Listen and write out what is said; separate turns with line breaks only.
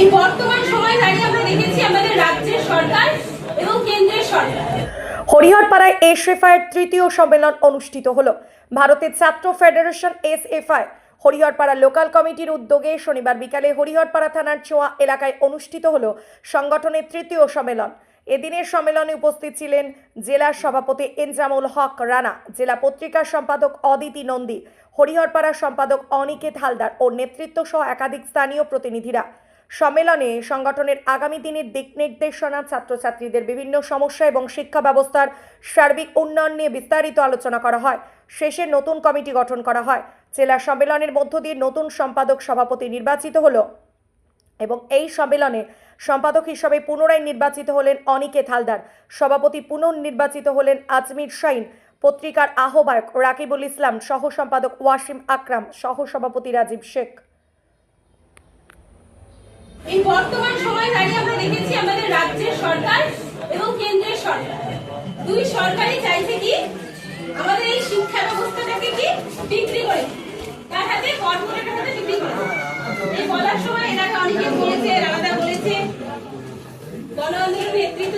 এই বর্তমান সময় দাঁড়িয়ে আমরা দেখেছি আমাদের রাজ্যের সরকার এবং কেন্দ্রের সরকার।
হরিহরপাড়ায় এসএফআই এর তৃতীয় সম্মেলন অনুষ্ঠিত হলো। ভারতের ছাত্র ফেডারেশন এসএফআই হরিহরপাড়া লোকাল কমিটির উদ্যোগে শনিবার বিকালে হরিহরপাড়া থানার চোয়া এলাকায় অনুষ্ঠিত হলো সংগঠনের তৃতীয় সম্মেলন। এদিনের সম্মেলনে উপস্থিত ছিলেন জেলা সভাপতি এনজামুল হক রানা, জেলা পত্রিকার সম্পাদক অদিতি নন্দী, হরিহরপাড়া সম্পাদক অনিকেত হালদার ও নেতৃত্ব সহ একাধিক স্থানীয় প্রতিনিধিরা। সম্মেলনে সংগঠনের আগামী দিনের দিক নির্দেশনা ছাত্রছাত্রীদের বিভিন্ন সমস্যা এবং শিক্ষা ব্যবস্থার সার্বিক উন্নয়ন নিয়ে বিস্তারিত আলোচনা করা হয়। শেষে নতুন কমিটি গঠন করা হয়। জেলা সম্মেলনের মধ্য দিয়ে নতুন সম্পাদক সভাপতি নির্বাচিত হলো এবং এই সম্মেলনে সম্পাদক হিসাবে পুনরায় নির্বাচিত হলেন অনিকেত হালদার। সভাপতি পুনর্নির্বাচিত হলেন আজমির শাইন। পত্রিকার আহ্বায়ক রাকিবুল ইসলাম সহ সম্পাদক ওয়াসিম আকরাম সহ সভাপতি রাজীব শেখ।
আমাদের রাজ্যের সরকার এবং কেন্দ্রের সরকার। দুই সরকারই চাইছে কি, আমাদের এই শিক্ষা ব্যবস্থাটাকে কি বিক্রি করে তার হাতে কর্পোরেটের হাতে বিক্রি করে এই বলার সময় এনাকে অনেকে বলেছে আলাদা বলেছে। গণ নেতৃত্ব